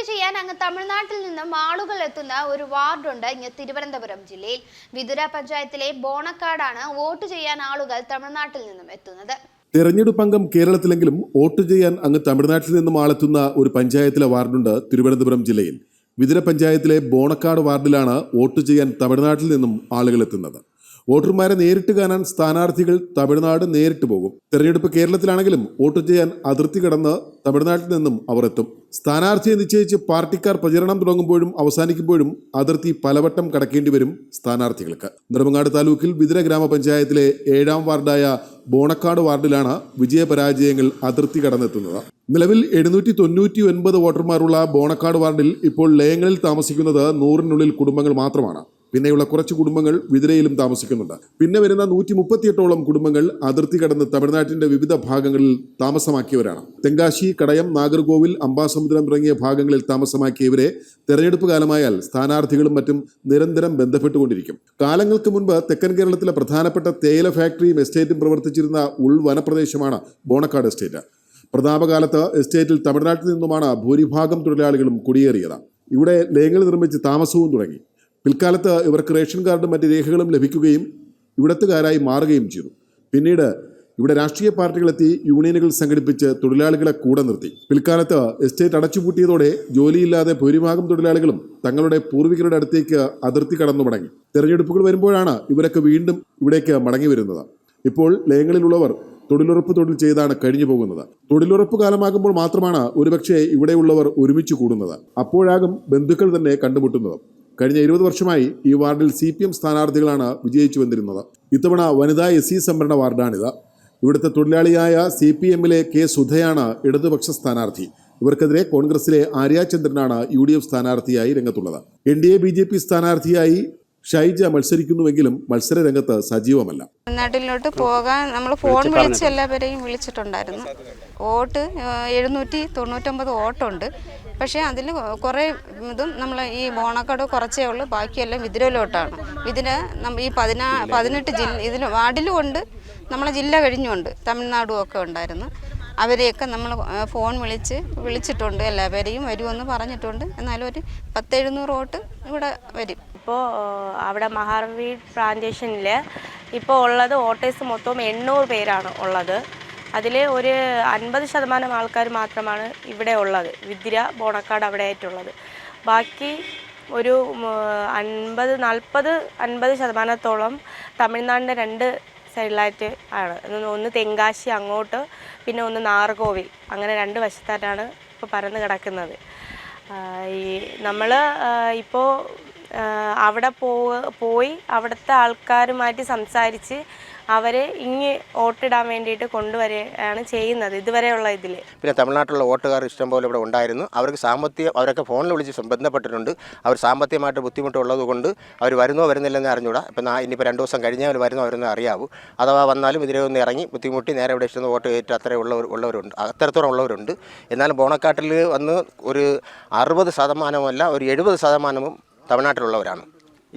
Vote ചെയ്യാൻ അങ്ങ് തമിഴ്നാട്ടിൽ നിന്നും ആളുകൾ എത്തുന്ന ഒരു വാർഡുണ്ട് ഇങ്ങ് തിരുവനന്തപുരം ജില്ലയിൽ. വിതുര പഞ്ചായത്തിലെ ബോണക്കാടാണ് വോട്ട് ചെയ്യാൻ ആളുകൾ തമിഴ്നാട്ടിൽ നിന്നും എത്തുന്നത്. തെരഞ്ഞെടുപ്പ് അംഗം കേരളത്തിലെങ്കിലും വോട്ട് ചെയ്യാൻ അങ്ങ് തമിഴ്നാട്ടിൽ നിന്നും ആളെത്തുന്ന ഒരു പഞ്ചായത്തിലെ വാർഡുണ്ട് തിരുവനന്തപുരം ജില്ലയിൽ. വിതുര പഞ്ചായത്തിലെ ബോണക്കാട് വാർഡിലാണ് വോട്ട് ചെയ്യാൻ തമിഴ്നാട്ടിൽ നിന്നും ആളുകൾ എത്തുന്നത്. വോട്ടർമാരെ നേരിട്ട് കാണാൻ സ്ഥാനാർത്ഥികൾ തമിഴ്നാട് നേരിട്ട് പോകും. തെരഞ്ഞെടുപ്പ് കേരളത്തിലാണെങ്കിലും വോട്ട് ചെയ്യാൻ അതിർത്തി കടന്ന് തമിഴ്നാട്ടിൽ നിന്നും അവർ എത്തും. സ്ഥാനാർത്ഥിയെ നിശ്ചയിച്ച് പാർട്ടിക്കാർ പ്രചരണം തുടങ്ങുമ്പോഴും അവസാനിക്കുമ്പോഴും അതിർത്തി പലവട്ടം കടക്കേണ്ടി വരും സ്ഥാനാർത്ഥികൾക്ക്. നെടുമങ്ങാട് താലൂക്കിൽ വിതുര ഗ്രാമപഞ്ചായത്തിലെ ഏഴാം വാർഡായ ബോണക്കാട് വാർഡിലാണ് വിജയപരാജയങ്ങൾ അതിർത്തി കടന്നെത്തുന്നത്. നിലവിൽ എഴുന്നൂറ്റി തൊണ്ണൂറ്റി ഒൻപത് വോട്ടർമാരുള്ള ബോണക്കാട് വാർഡിൽ ഇപ്പോൾ ലയങ്ങളിൽ താമസിക്കുന്നത് നൂറിനുള്ളിൽ കുടുംബങ്ങൾ മാത്രമാണ്. പിന്നെയുള്ള കുറച്ച് കുടുംബങ്ങൾ വിതിരയിലും താമസിക്കുന്നുണ്ട്. പിന്നെ വരുന്ന നൂറ്റി മുപ്പത്തിയെട്ടോളം കുടുംബങ്ങൾ അതിർത്തി കടന്ന് തമിഴ്നാട്ടിന്റെ വിവിധ ഭാഗങ്ങളിൽ താമസമാക്കിയവരാണ്. തെങ്കാശി കടയം നാഗർകോവിൽ അമ്പാസമുദ്രം തുടങ്ങിയ ഭാഗങ്ങളിൽ താമസമാക്കിയവരെ തെരഞ്ഞെടുപ്പ് കാലമായാൽ സ്ഥാനാർത്ഥികളും മറ്റും നിരന്തരം ബന്ധപ്പെട്ടുകൊണ്ടിരിക്കും. കാലങ്ങൾക്ക് മുൻപ് തെക്കൻ കേരളത്തിലെ പ്രധാനപ്പെട്ട തേയില ഫാക്ടറിയും എസ്റ്റേറ്റും പ്രവർത്തിച്ചിരുന്ന ഉൾവനപ്രദേശമാണ് ബോണക്കാട് എസ്റ്റേറ്റ്. പ്രതാപകാലത്ത് എസ്റ്റേറ്റിൽ തമിഴ്നാട്ടിൽ നിന്നുമാണ് ഭൂരിഭാഗം തൊഴിലാളികളും കുടിയേറിയത്. ഇവിടെ ലയങ്ങൾ നിർമ്മിച്ച് താമസവും തുടങ്ങി. പിൽക്കാലത്ത് ഇവർക്ക് റേഷൻ കാർഡും മറ്റ് രേഖകളും ലഭിക്കുകയും ഇവിടത്തുകാരായി മാറുകയും ചെയ്തു. പിന്നീട് ഇവിടെ രാഷ്ട്രീയ പാർട്ടികളെത്തി യൂണിയനുകൾ സംഘടിപ്പിച്ച് തൊഴിലാളികളെ കൂടെ നിർത്തി. പിൽക്കാലത്ത് എസ്റ്റേറ്റ് അടച്ചുപൂട്ടിയതോടെ ജോലിയില്ലാതെ ഭൂരിഭാഗം തൊഴിലാളികളും തങ്ങളുടെ പൂർവികരുടെ അടുത്തേക്ക് അതിർത്തി കടന്നു മടങ്ങി. തെരഞ്ഞെടുപ്പുകൾ വരുമ്പോഴാണ് ഇവരൊക്കെ വീണ്ടും ഇവിടേക്ക് മടങ്ങി വരുന്നത്. ഇപ്പോൾ ലയങ്ങളിലുള്ളവർ തൊഴിലുറപ്പ് തൊഴിൽ ചെയ്താണ് കഴിഞ്ഞു പോകുന്നത്. തൊഴിലുറപ്പ് കാലമാകുമ്പോൾ മാത്രമാണ് ഒരുപക്ഷെ ഇവിടെയുള്ളവർ ഒരുമിച്ച് കൂടുന്നത്. അപ്പോഴാകും ബന്ധുക്കൾ തന്നെ കണ്ടുമുട്ടുന്നത്. കഴിഞ്ഞ ഇരുപത് വർഷമായി ഈ വാർഡിൽ സി പി എം സ്ഥാനാർത്ഥികളാണ് വിജയിച്ചു വന്നിരുന്നത്. ഇത്തവണ വനിതാ എസ് സി സംവരണ വാർഡാണിത്. ഇവിടുത്തെ തൊഴിലാളിയായ സി പി എമ്മിലെ കെ സുധയാണ് ഇടതുപക്ഷ സ്ഥാനാർത്ഥി. ഇവർക്കെതിരെ കോൺഗ്രസിലെ ആര്യാചന്ദ്രനാണ് യു ഡി എഫ് സ്ഥാനാർത്ഥിയായി രംഗത്തുള്ളത്. N D A B J P സ്ഥാനാർത്ഥിയായി ഷൈജ മത്സരിക്കുന്നുവെങ്കിലും മത്സര രംഗത്ത് സജീവമല്ല. നാട്ടിലോട്ട് പോകാൻ നമ്മൾ ഫോൺ വിളിച്ച് എല്ലാവരെയും വിളിച്ചിട്ടുണ്ടായിരുന്നു. വോട്ട് എഴുന്നൂറ്റി തൊണ്ണൂറ്റൊമ്പത് വോട്ടുണ്ട്. പക്ഷേ അതിൽ കുറേ ഇതും നമ്മൾ ഈ ബോണക്കാട് കുറച്ചേ ഉള്ളൂ ബാക്കിയെല്ലാം വിതിരയിലോട്ടാണ്. ഇതിന് ഈ പതിനാ പതിനെട്ട് ജില്ല ഇതിൽ വാർഡിലും ഉണ്ട് നമ്മളെ ജില്ല കഴിഞ്ഞുണ്ട് തമിഴ്നാടും ഒക്കെ ഉണ്ടായിരുന്നു. അവരെയൊക്കെ നമ്മൾ ഫോൺ വിളിച്ച് വിളിച്ചിട്ടുണ്ട് എല്ലാവരെയും വരുമെന്ന് പറഞ്ഞിട്ടുണ്ട്. എന്നാലും ഒരു പത്തെഴുന്നൂറ് വോട്ട് ഇവിടെ വരും. ഇപ്പോൾ അവിടെ മഹാർവി പ്ലാന്റേഷനിൽ ഇപ്പോൾ ഉള്ളത് വോട്ടേഴ്സ് മൊത്തം എണ്ണൂറ് പേരാണ് ഉള്ളത്. അതിൽ ഒരു അൻപത് ശതമാനം ആൾക്കാർ മാത്രമാണ് ഇവിടെ ഉള്ളത്. വിദ്ര ബോണക്കാട് അവിടെ ആയിട്ടുള്ളത് ബാക്കി ഒരു അൻപത് നാൽപ്പത് അൻപത് ശതമാനത്തോളം തമിഴ്നാടിന്റെ രണ്ട് സൈഡിലായിട്ട് ആണ്. ഒന്ന് തെങ്കാശി അങ്ങോട്ട് പിന്നെ ഒന്ന് നാർകോവിൽ. അങ്ങനെ രണ്ട് വശത്തായിട്ടാണ് ഇപ്പോൾ പരന്ന് കിടക്കുന്നത്. ഈ നമ്മൾ ഇപ്പോൾ അവിടെ പോയി അവിടുത്തെ ആൾക്കാരുമായിട്ട് സംസാരിച്ച് അവരെ ഇങ്ങ് വോട്ടിടാൻ വേണ്ടിയിട്ട് കൊണ്ടുവരികയാണ് ചെയ്യുന്നത് ഇതുവരെയുള്ള ഇതിൽ പിന്നെ തമിഴ്നാട്ടിലുള്ള വോട്ടുകാർ ഇഷ്ടംപോലെ ഇവിടെ ഉണ്ടായിരുന്നു. അവർക്ക് സാമ്പത്തിക അവരൊക്കെ ഫോണിൽ വിളിച്ച് ബന്ധപ്പെട്ടിട്ടുണ്ട്. അവർ സാമ്പത്തികമായിട്ട് ബുദ്ധിമുട്ടുള്ളത് കൊണ്ട് അവർ വരുന്നോ വരുന്നില്ലെന്ന് അറിഞ്ഞൂടാ. ഇപ്പം ഇനിയിപ്പോൾ രണ്ട് ദിവസം കഴിഞ്ഞാൽ അവർ വരുന്നോ വരുന്നോ അറിയാവൂ. അഥവാ വന്നാലും ഇതിലെ ഒന്ന് ഇറങ്ങി ബുദ്ധിമുട്ടി നേരെ ഇവിടെ ഇഷ്ടം വോട്ട് കയറ്റി അത്ര ഉള്ളവർ ഉള്ളവരുണ്ട്. അത്തരത്തോളം ഉള്ളവരുണ്ട്. എന്നാലും ബോണക്കാട്ടിൽ വന്ന് ഒരു അറുപത് ശതമാനമല്ല ഒരു എഴുപത് ശതമാനവും തമിഴ്നാട്ടിലുള്ളവരാണ്.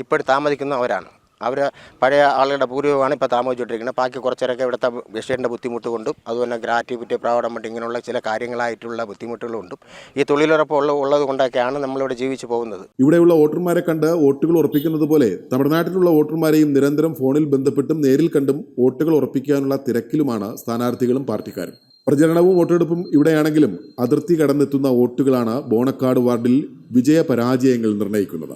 ഇപ്പോഴും താമസിക്കുന്നവരാണ് അവർ പഴയ ആളുകളുടെ പൂർവമാണ് ഇപ്പോൾ താമസിച്ചുകൊണ്ടിരിക്കുന്നത്. ബാക്കി കുറച്ചേരൊക്കെ ഇവിടുത്തെ വിഷയന്റെ ബുദ്ധിമുട്ട് കൊണ്ടും അതുപോലെ ഗ്രാറ്റിവിറ്റി പ്രാവണം മറ്റും ഇങ്ങനെയുള്ള ചില കാര്യങ്ങളായിട്ടുള്ള ബുദ്ധിമുട്ടുകളുണ്ടും ഈ തൊഴിലുറപ്പ് ഉള്ള ഉള്ളത് കൊണ്ടൊക്കെയാണ് നമ്മളിവിടെ ജീവിച്ചു പോകുന്നത്. ഇവിടെയുള്ള വോട്ടർമാരെ കണ്ട് വോട്ടുകൾ ഉറപ്പിക്കുന്നത് പോലെ തമിഴ്നാട്ടിലുള്ള വോട്ടർമാരെയും നിരന്തരം ഫോണിൽ ബന്ധപ്പെട്ടും നേരിൽ കണ്ടും വോട്ടുകൾ ഉറപ്പിക്കാനുള്ള തിരക്കിലുമാണ് സ്ഥാനാർത്ഥികളും പാർട്ടിക്കാരും. പ്രചരണവും വോട്ടെടുപ്പും ഇവിടെയാണെങ്കിലും അതിർത്തി കടന്നെത്തുന്ന വോട്ടുകളാണ് ബോണക്കാട് വാർഡിൽ വിജയപരാജയങ്ങൾ നിർണയിക്കുന്നത്